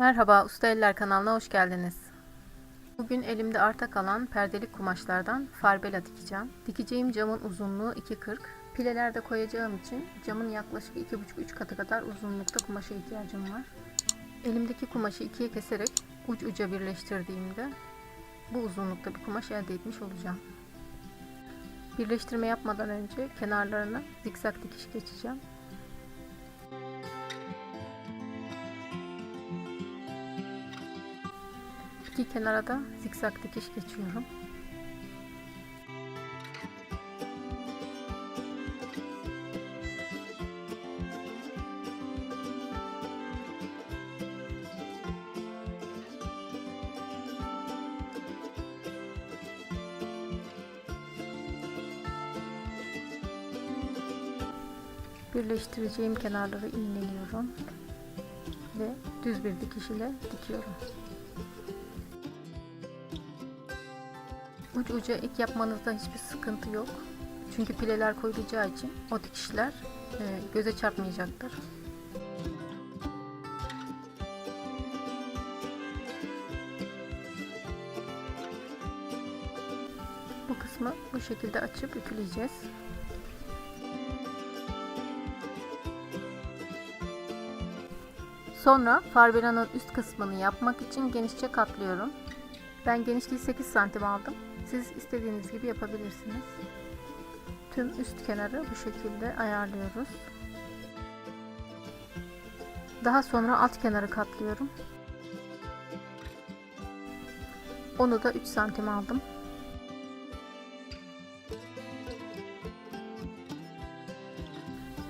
Merhaba, Usta Eller kanalına hoş geldiniz. Bugün elimde arta kalan perdelik kumaşlardan farbela dikeceğim. Dikeceğim camın uzunluğu 2.40. Pileler de koyacağım için camın yaklaşık 2,5-3 katı kadar uzunlukta kumaşa ihtiyacım var. Elimdeki kumaşı ikiye keserek uç uca birleştirdiğimde bu uzunlukta bir kumaş elde etmiş olacağım. Birleştirme yapmadan önce kenarlarına zikzak dikiş geçeceğim. İki kenara da zikzak dikiş geçiyorum. Birleştireceğim kenarları iğneliyorum ve düz bir dikiş ile dikiyorum. Uç uca ilk yapmanızda hiçbir sıkıntı yok. Çünkü pileler koyulacağı için o dikişler e, göze çarpmayacaktır. Bu kısmı bu şekilde açıp ütüleyeceğiz. Sonra farbelanın üst kısmını yapmak için genişçe katlıyorum. Ben genişliği 8 santim aldım. Siz istediğiniz gibi yapabilirsiniz. Tüm üst kenarı bu şekilde ayarlıyoruz. Daha sonra alt kenarı katlıyorum. Onu da 3 santim aldım.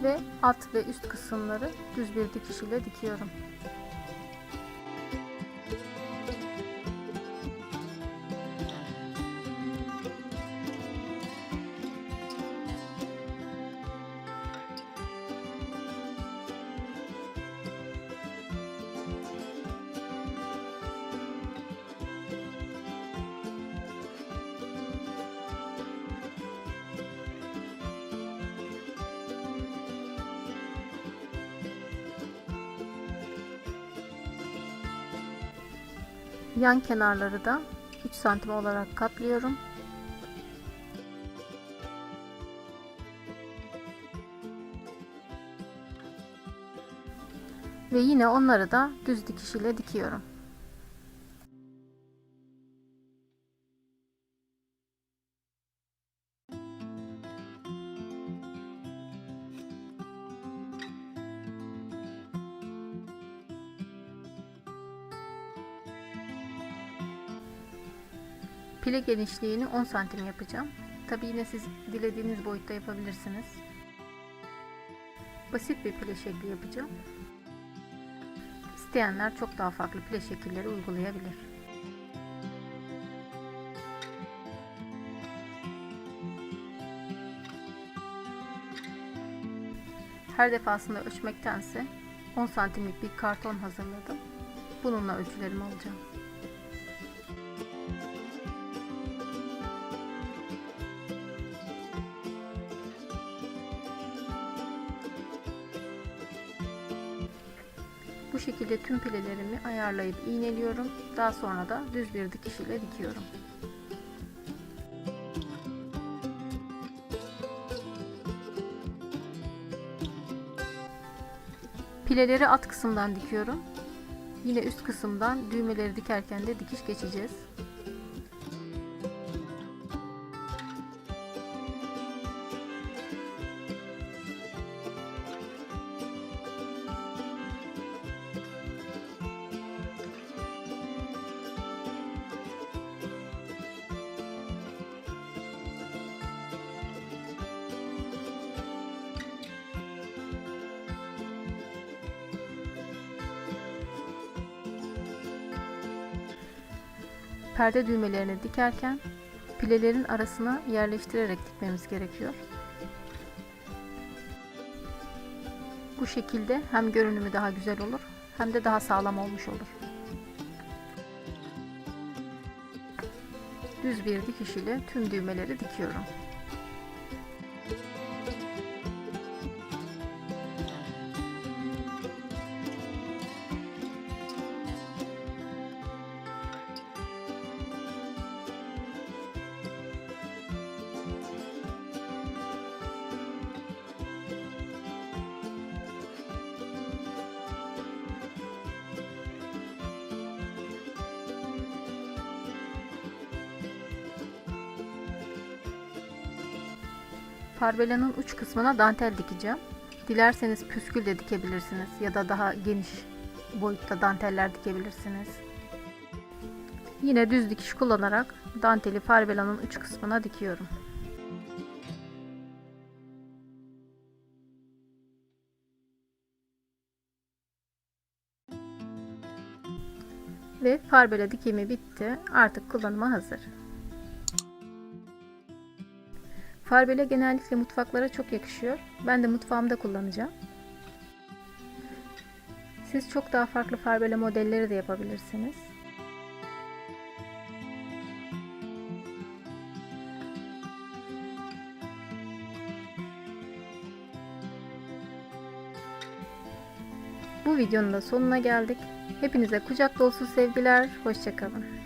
Ve alt ve üst kısımları düz bir dikiş ile dikiyorum. Yan kenarları da 3 santim olarak katlıyorum. Ve yine onları da düz dikiş ile dikiyorum. Pile genişliğini 10 santim yapacağım. Tabi yine siz dilediğiniz boyutta yapabilirsiniz. Basit bir pile şekli yapacağım. İsteyenler çok daha farklı pile şekilleri uygulayabilir. Her defasında ölçmektense 10 santimlik bir karton hazırladım. Bununla ölçülerimi alacağım. Bu şekilde tüm pilelerimi ayarlayıp iğneliyorum. Daha sonra da düz bir dikiş ile dikiyorum. Pileleri alt kısımdan dikiyorum. Yine üst kısımdan düğmeleri dikerken de dikiş geçeceğiz. Perde düğmelerini dikerken pilelerin arasına yerleştirerek dikmemiz gerekiyor. Bu şekilde hem görünümü daha güzel olur hem de daha sağlam olmuş olur. Düz bir dikiş ile tüm düğmeleri dikiyorum. Farbelanın uç kısmına dantel dikeceğim. Dilerseniz püskül de dikebilirsiniz ya da daha geniş boyutta danteller dikebilirsiniz. Yine düz dikiş kullanarak danteli farbelanın uç kısmına dikiyorum. Ve farbela dikimi bitti. Artık kullanıma hazır. Farbela genellikle mutfaklara çok yakışıyor. Ben de mutfağımda kullanacağım. Siz çok daha farklı farbela modelleri de yapabilirsiniz. Bu videonun da sonuna geldik. Hepinize kucak dolusu sevgiler. Hoşçakalın.